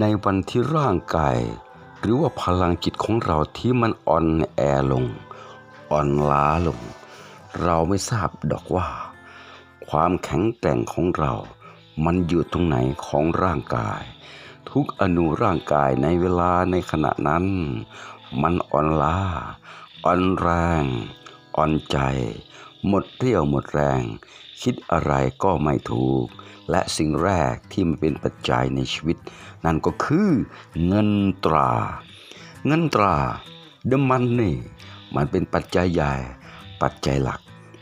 ในวันที่ร่างกาย หรือว่าพลังจิตของเราที่มันอ่อนแอลง อ่อนล้าลง เราไม่ทราบดอกว่า ความแข็งแกร่งของเรา มันอยู่ตรงไหนของร่างกาย ทุกอนูร่างกายในเวลาในขณะนั้น มันอ่อนล้า อ่อนแรง อ่อนใจ หมดเรี่ยวหมดแรง คิดอะไรก็ไม่ถูก และสิ่งแรกที่มันเป็นปัจจัยในชีวิต นั่นก็คือเงินตรา เงินตราเดมันนี่มันเป็นปัจจัยใหญ่ ปัจจัยหลัก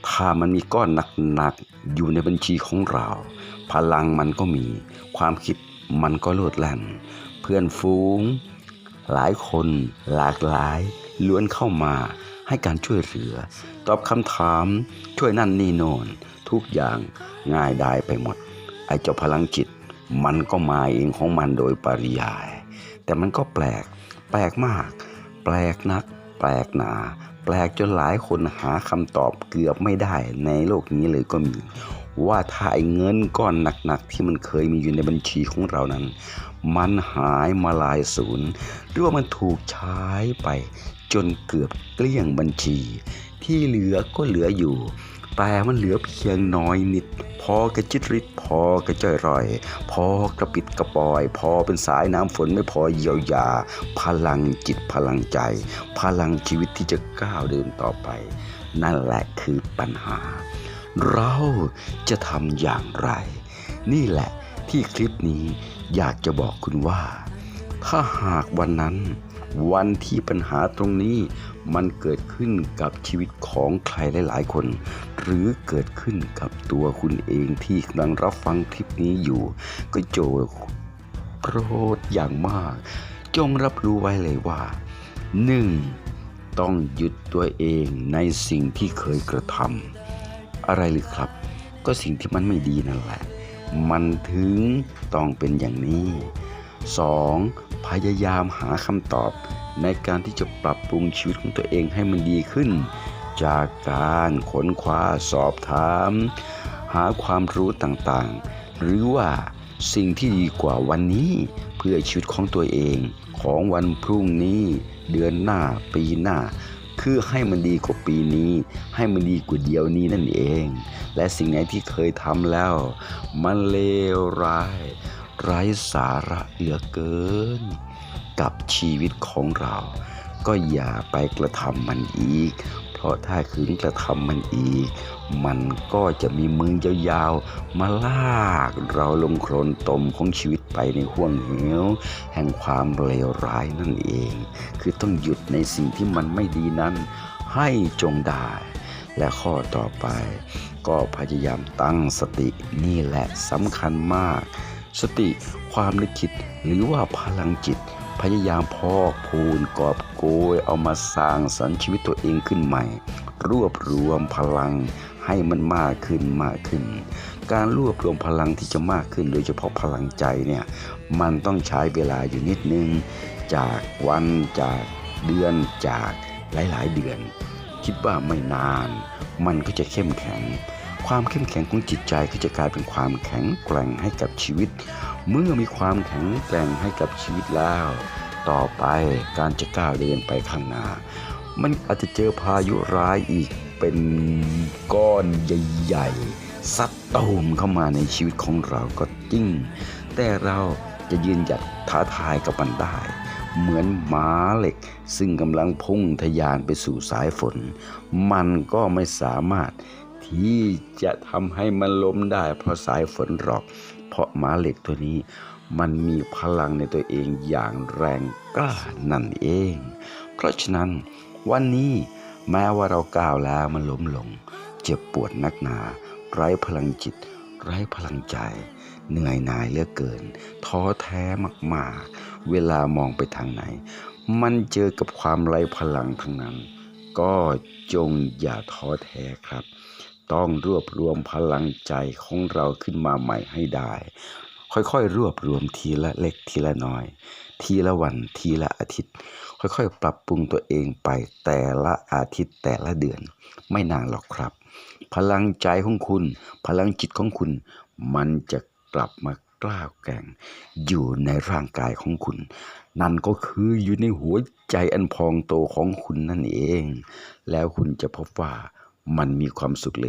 ถ้ามันมีก้อนหนักๆอยู่ในบัญชีของเรา พลังมันก็มี ความคิดมันก็โลดแล่น เพื่อนฝูง หลายคนหลากหลายล้วนเข้ามาให้การช่วยเหลือ ตอบคำถามช่วยนั่นนี่โน่น ทุกอย่างง่ายได้ไปหมด ไอ้เจ้าพลังจิต มันก็มาเองของมันโดยปริยาย แต่มันก็แปลก แปลกมาก แปลกนัก แปลกหนา แปลกจนหลายคนหาคำตอบเกือบไม่ได้ในโลกนี้เลยก็มี ว่าถ้าไอ้เงินก้อนหนักๆ ที่มันเคยมีอยู่ในบัญชีของเรานั้น มันหายมาลายศูนย์หรือว่ามันถูกใช้ไป จนเกือบเกลี้ยงบัญชี ที่เหลือก็เหลืออยู่ แต่มันเหลือเพียงน้อยนิด พอกระจิตริดพอกระจ้อยรอย พอกระปิดกระปอย พอเป็นสายน้ำฝนไม่พอเยียวยา พลังจิตพลังใจ พลังชีวิตที่จะก้าวเดินต่อไป นั่นแหละคือปัญหา เราจะทำอย่างไร นี่แหละที่คลิปนี้อยากจะบอกคุณว่า ถ้าหากวันนั้น วันที่ปัญหาตรงนี้มันเกิดขึ้นกับชีวิตของใครหลายๆคน หรือเกิดขึ้นกับตัวคุณเองที่กำลังรับฟังคลิปนี้อยู่ ก็โจโปรดอย่างมาก จงรับรู้ไว้เลยว่าหนึ่งต้องหยุดตัวเองในสิ่งที่เคยกระทำอะไรหรือครับ ก็สิ่งที่มันไม่ดีนั่นแหละ มันถึงต้องเป็นอย่างนี้ 2. พยายามหาคำตอบในการที่จะปรับปรุงชีวิตของตัวเองให้มันดีขึ้น จากการค้นคว้าสอบถาม หาความรู้ต่างๆ หรือว่าสิ่งที่ดีกว่าวันนี้เพื่อชีวิตของตัวเองของวันพรุ่งนี้เดือนหน้าปีหน้า คือให้มันดีกว่าปีนี้ ให้มันดีกว่าเดียวนี้นั่นเอง และสิ่งไหนที่เคยทำแล้ว มันเลวร้าย ไร้สาระเหลือเกิน กับชีวิตของเรา ก็อย่าไปกระทำมันอีก เพราะถ้าคืนกระทำมันอีก มันก็จะมีมือยาวๆมาลากเราลงโคลนตมของชีวิตไปในห่วงเหวแห่งความเลวร้ายนั่นเอง คือต้องหยุดในสิ่งที่มันไม่ดีนั้น ให้จงได้และข้อต่อไป ก็พยายามตั้งสตินี่แหละสำคัญมาก สติความนึกคิดหรือว่าพลังจิต พยายามพอกพูนกอบโกยเอามาสร้างสรรค์ชีวิตตัวเองขึ้นใหม่ รวบรวมพลังให้มันมากขึ้นมากขึ้น การรวบรวมพลังที่จะมากขึ้น โดยเฉพาะพลังใจเนี่ยมันต้องใช้เวลาอยู่นิดนึง จากวันจากเดือนจากหลายๆ เดือน คิดว่าไม่นาน มันก็จะเข้มแข็ง ความเข้มแข็งของจิตใจก็จะกลายเป็นความแข็งแกร่งให้กับชีวิต เมื่อมีความแข็งแกร่งให้กับชีวิตแล้ว ต่อไปการจะก้าวเดินไปข้างหน้า มันอาจจะเจอพายุร้ายอีกเป็นก้อนใหญ่ๆซัดตูมเข้ามาในชีวิตของเราก็จริง แต่เราจะยืนหยัดท้าทายกับมันได้ เหมือนม้าเหล็ก ซึ่งกำลังพุ่งทะยานไปสู่สายฝน มันก็ไม่สามารถ ที่จะทำให้มันล้มได้ เพราะสายฝนหรอก เพราะม้าเหล็กตัวนี้ มันมีพลังในตัวเองอย่างแรงกล้านั่นเอง เพราะฉะนั้นวันนี้แม้ว่าเราก้าวแล้วมันล้มลง เจ็บปวดนักหนา ไร้พลังจิต ไร้พลังใจ เหนื่อยหน่ายเหลือเกิน ท้อแท้มากๆ เวลามองไปทางไหน มันเจอกับความไร้พลังทั้งนั้น ก็จงอย่าท้อแท้ครับ ต้องรวบรวมพลังใจของเราขึ้นมาใหม่ให้ได้ ค่อยๆ รวบรวมทีละเล็กทีละน้อย ทีละวันทีละอาทิตย์ ค่อยๆ ปรับปรุงตัวเองไปแต่ละอาทิตย์แต่ละเดือน ไม่นานหรอกครับ พลังใจของคุณ พลังจิตของคุณ มันจะกลับมากล้าแกร่งอยู่ในร่างกายของคุณ นั่นก็คืออยู่ในหัวใจอันพองโตของคุณนั่นเอง แล้วคุณจะพบว่ามันมีความสุขเลย